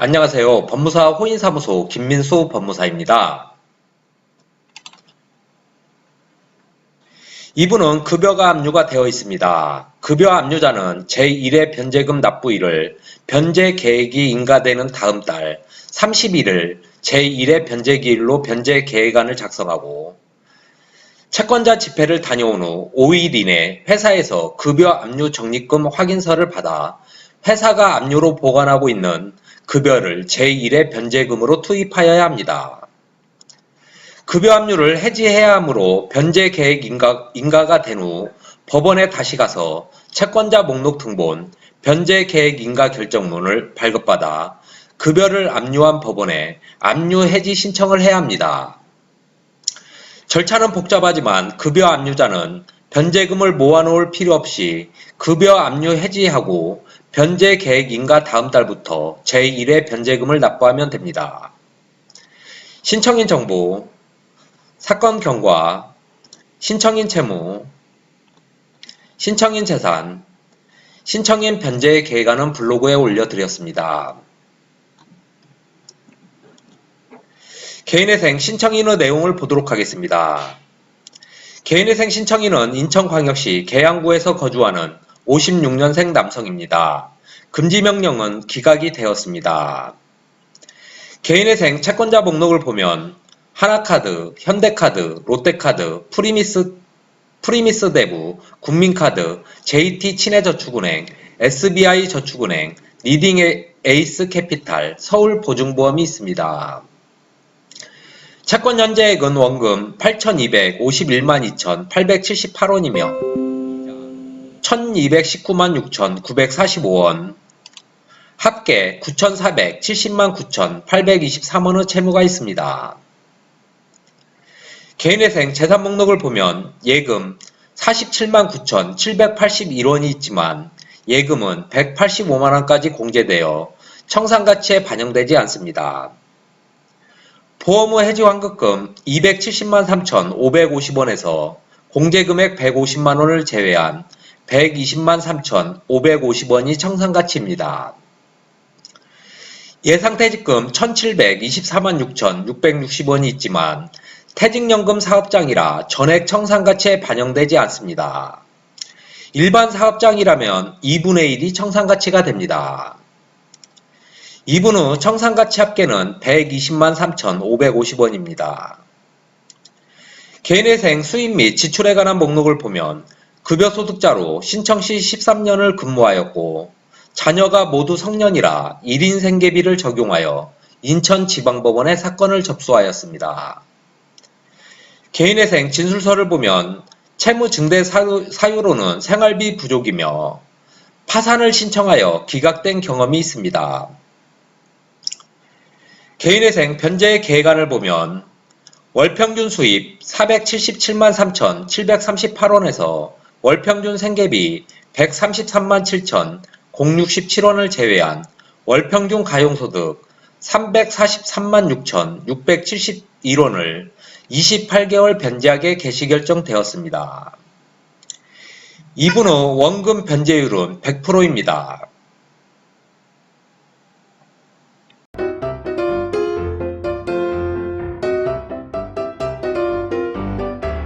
안녕하세요. 법무사 호인사무소 김민수 법무사입니다. 이분은 급여가 압류가 되어 있습니다. 급여 압류자는 제1회 변제금 납부일을 변제 계획이 인가되는 다음 달 30일을 제1회 변제기일로 변제 계획안을 작성하고 채권자 집회를 다녀온 후 5일 이내 회사에서 급여 압류 적립금 확인서를 받아 회사가 압류로 보관하고 있는 급여를 제1의 변제금으로 투입하여야 합니다. 급여 압류를 해지해야 하므로 변제 계획 인가, 인가가 된 후 법원에 다시 가서 채권자 목록 등본, 변제 계획 인가 결정문을 발급받아 급여를 압류한 법원에 압류 해지 신청을 해야 합니다. 절차는 복잡하지만 급여 압류자는 변제금을 모아놓을 필요 없이 급여 압류 해지하고 변제 계획 인가 다음 달부터 제1회 변제금을 납부하면 됩니다. 신청인 정보, 사건 경과, 신청인 채무, 신청인 재산, 신청인 변제 계획안은 블로그에 올려드렸습니다. 개인회생 신청인의 내용을 보도록 하겠습니다. 개인회생 신청인은 인천광역시 계양구에서 거주하는 56년생 남성입니다. 금지 명령은 기각이 되었습니다. 개인회생 채권자 목록을 보면 하나카드, 현대카드, 롯데카드, 프리미스, 프리미스 대부, 국민카드, JT 친해저축은행, SBI 저축은행, 리딩 에이스 캐피탈, 서울보증보험이 있습니다. 채권 현재액은 원금 8,251만 2,878원이며 1,219만 6,945원, 합계 9,470만 9,823원의 채무가 있습니다. 개인회생 재산 목록을 보면 예금 47만 9,781원이 있지만 예금은 185만원까지 공제되어 청산가치에 반영되지 않습니다. 보험의 해지 환급금 270만 3,550원에서 공제금액 150만원을 제외한 120만 3,550원이 청산가치입니다. 예상퇴직금 1,724만 6,660원이 있지만 퇴직연금 사업장이라 전액 청산가치에 반영되지 않습니다. 일반 사업장이라면 2분의 1이 청산가치가 됩니다. 2분 후 청산가치 합계는 120만 3,550원입니다. 개인회생 수입 및 지출에 관한 목록을 보면 급여소득자로 신청 시 13년을 근무하였고 자녀가 모두 성년이라 1인 생계비를 적용하여 인천지방법원에 사건을 접수하였습니다. 개인회생 진술서를 보면 채무 증대 사유, 사유로는 생활비 부족이며 파산을 신청하여 기각된 경험이 있습니다. 개인회생 변제 계획안을 보면 월평균 수입 477만 3,738원에서 월평균 생계비 133만 7,067원을 제외한 월평균 가용소득 343만 6,671원을 28개월 변제하게 개시 결정되었습니다. 2분 후 원금 변제율은 100%입니다.